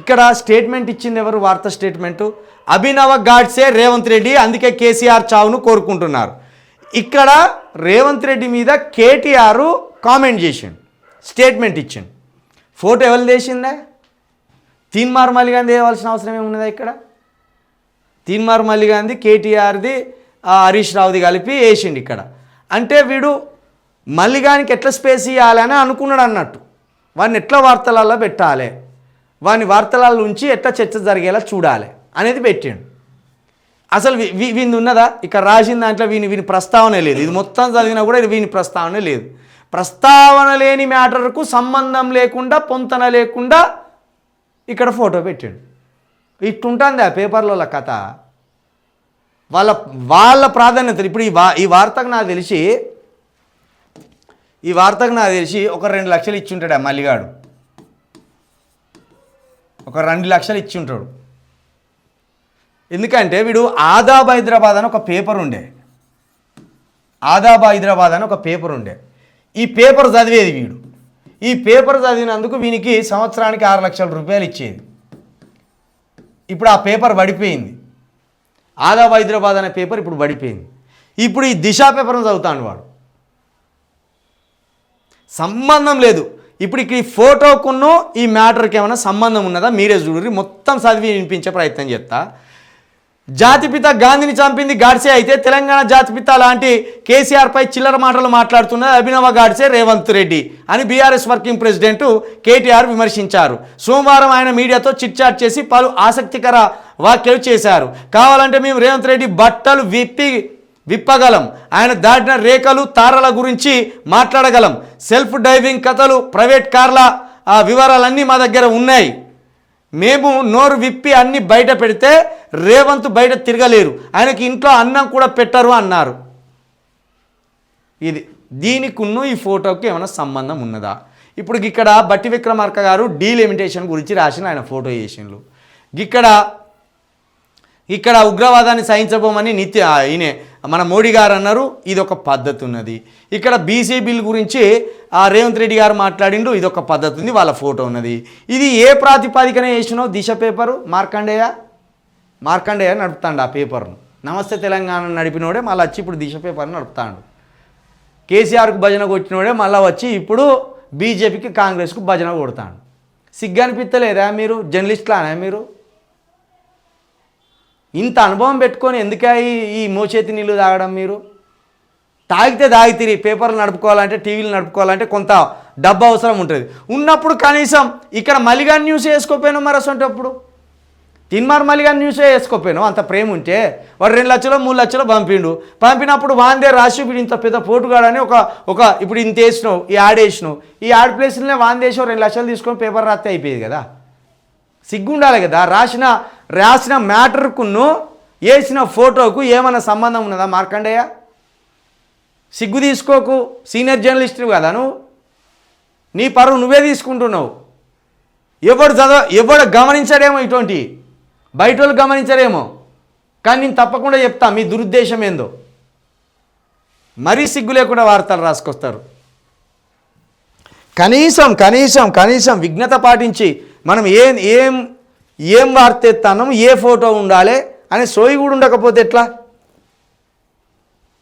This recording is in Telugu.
ఇక్కడ స్టేట్మెంట్ ఇచ్చింది ఎవరు? వార్త స్టేట్మెంటు అభినవ గాడ్సే రేవంత్ రెడ్డి అందుకే కేసీఆర్ చావును కోరుకుంటున్నారు. ఇక్కడ రేవంత్ రెడ్డి మీద కేటీఆర్ కామెంట్ చేసిండు. స్టేట్మెంట్ ఇచ్చిండు. ఫోటో ఎవరు తీసిందే తీన్మార్ మల్లిగాంధీ వేయవలసిన అవసరం ఏమున్నదా ఇక్కడ? తీన్మార్ మల్లిగాంధీ కేటీఆర్ది హరీష్ రావుది కలిపి వేసిండు ఇక్కడ. అంటే వీడు మల్లిగానికి ఎట్లా స్పేస్ ఇవ్వాలని అనుకున్నాడు అన్నట్టు. వాడిని ఎట్లా వార్తలలో పెట్టాలి? వాని వార్తలలో ఉంచి ఎట్లా చర్చ జరిగేలా చూడాలి అనేది పెట్టిండు. అసలు వీ- వీని ఉన్నదా? ఇక్కడ రాసిన దాంట్లో వీని వీని ప్రస్తావన లేదు. ఇది మొత్తం చదివినా కూడా ఇది వీని ప్రస్తావన లేదు. ప్రస్తావన లేని మ్యాటర్కు సంబంధం లేకుండా పొంతన లేకుండా ఇక్కడ ఫోటో పెట్టాడు. ఇట్టుంటుంది ఆ పేపర్లలో కథ. వాళ్ళ వాళ్ళ ప్రాధాన్యత ఇప్పుడు ఈ వా ఈ వార్తకు నాకు తెలిసి ఈ వార్తకు నాకు తెలిసి ఒక రెండు లక్షలు ఇచ్చి ఉంటాడు ఆ మల్లిగాడు. ఒక రెండు లక్షలు ఇచ్చి ఉంటాడు. ఎందుకంటే వీడు ఆదాబ్ హైదరాబాద్ అని ఒక పేపర్ ఉండే. ఆదాబ్ హైదరాబాద్ అని ఒక పేపర్ ఉండే. ఈ పేపర్ చదివేది వీడు. ఈ పేపర్ చదివినందుకు వీనికి సంవత్సరానికి ఆరు లక్షల రూపాయలు ఇచ్చేది. ఇప్పుడు ఆ పేపర్ పడిపోయింది. ఆదాబ్ హైదరాబాద్ అనే పేపర్ ఇప్పుడు పడిపోయింది. ఇప్పుడు ఈ దిశా పేపర్ను చదువుతాను వాడు. సంబంధం లేదు. ఇప్పుడు ఇక్కడ ఈ ఫోటోకును ఈ మ్యాటర్కి ఏమైనా సంబంధం ఉన్నదా? మీరే చూడరు. మొత్తం చదివి వినిపించే ప్రయత్నం చేస్తా. జాతిపిత గాంధీని చంపింది గాడ్సే అయితే తెలంగాణ జాతిపిత లాంటి కేసీఆర్పై చిల్లర మాటలు మాట్లాడుతున్నది అభినవ గాడ్సే రేవంత్ రెడ్డి అని బీఆర్ఎస్ వర్కింగ్ ప్రెసిడెంట్ కేటీఆర్ విమర్శించారు. సోమవారం ఆయన మీడియాతో చిట్చాట్ చేసి పలు ఆసక్తికర వ్యాఖ్యలు చేశారు. కావాలంటే మేము రేవంత్ రెడ్డి బట్టలు విప్పి విప్పగలం. ఆయన దాటిన రేఖలు తారల గురించి మాట్లాడగలం. సెల్ఫ్ డైవింగ్ కథలు ప్రైవేట్ కార్ల ఆ వివరాలన్నీ మా దగ్గర ఉన్నాయి. మేము నోరు విప్పి అన్ని బయట పెడితే రేవంత్ బయట తిరగలేరు. ఆయనకి ఇంట్లో అన్నం కూడా పెట్టరు అన్నారు. ఇది దీనికున్ను ఈ ఫోటోకి ఏమైనా సంబంధం ఉన్నదా? ఇప్పుడు ఇక్కడ బట్టి విక్రమార్క గారు డీలిమిటేషన్ గురించి రాసిన ఆయన ఫోటో చేసిండ్రు. ఇక్కడ ఇక్కడ ఉగ్రవాదాన్ని సహించబోమని నిత్య ఈయనే మన మోడీ గారు అన్నారు ఇది ఒక పద్ధతి ఉన్నది. ఇక్కడ బీసీ బిల్ గురించి ఆ రేవంత్ రెడ్డి గారు మాట్లాడిండు ఇది ఒక పద్ధతి ఉంది వాళ్ళ ఫోటో ఉన్నది. ఇది ఏ ప్రాతిపాదికన వేసినావు దిశ పేపరు? మార్కండేయ? మార్కండేయ నడుపుతాడు ఆ పేపర్ను. నమస్తే తెలంగాణ నడిపినోడే మళ్ళీ వచ్చి ఇప్పుడు దిశ పేపర్ని నడుపుతాడు. కేసీఆర్కు భజన కొట్టినోడే మళ్ళీ వచ్చి ఇప్పుడు బీజేపీకి కాంగ్రెస్కు భజన కొడతాడు. సిగ్గు అనిపిస్తలేదా మీరు? జర్నలిస్ట్లానా మీరు? ఇంత అనుభవం పెట్టుకొని ఎందుకే ఈ- మోచేతి నీళ్ళు తాగడం మీరు? తాగితే తాగితిరి పేపర్లు నడుపుకోవాలంటే టీవీలు నడుపుకోవాలంటే కొంత డబ్బు అవసరం ఉంటుంది. ఉన్నప్పుడు కనీసం ఇక్కడ మలిగా న్యూస్ వేసుకోపోయాను మరి అసంటప్పుడు తిన్మార్ మలిగా న్యూసే వేసుకోపోయాను అంత ప్రేమ ఉంటే వాడు రెండు లక్షలు మూడు లక్షలు పంపిండు. పంపినప్పుడు వాందే రాసి ఇప్పుడు ఇంత పెద్ద పోటుగాడని ఒక ఒక ఇప్పుడు ఇంత వేసినావు ఈ యాడ్ వేసినావు. ఈ యాడ్ ప్లేస్లోనే వాందేసావు రెండు లక్షలు తీసుకొని పేపర్ రాస్తే అయిపోయేది కదా? సిగ్గుండాలి కదా. రాసిన రాసిన మ్యాటర్కును వేసిన ఫోటోకు ఏమైనా సంబంధం ఉన్నదా మార్కండేయ? సిగ్గు తీసుకోకు. సీనియర్ జర్నలిస్ట్ కదా నువ్వు. నీ పరువు నువ్వే తీసుకుంటున్నావు. ఎవడు చదవ ఎవడు గమనించడేమో ఇటువంటి. బయట వాళ్ళు గమనించరేమో. కానీ నేను తప్పకుండా చెప్తా మీ దురుద్దేశం ఏందో. మరీ సిగ్గు లేకుండా వార్తలు రాసుకొస్తారు. కనీసం కనీసం కనీసం విఘ్నత పాటించి మనం ఏం ఏం ఏం వార్తెత్తానం ఏ ఫోటో ఉండాలి అనే సోయి కూడా ఉండకపోతే ఎట్లా?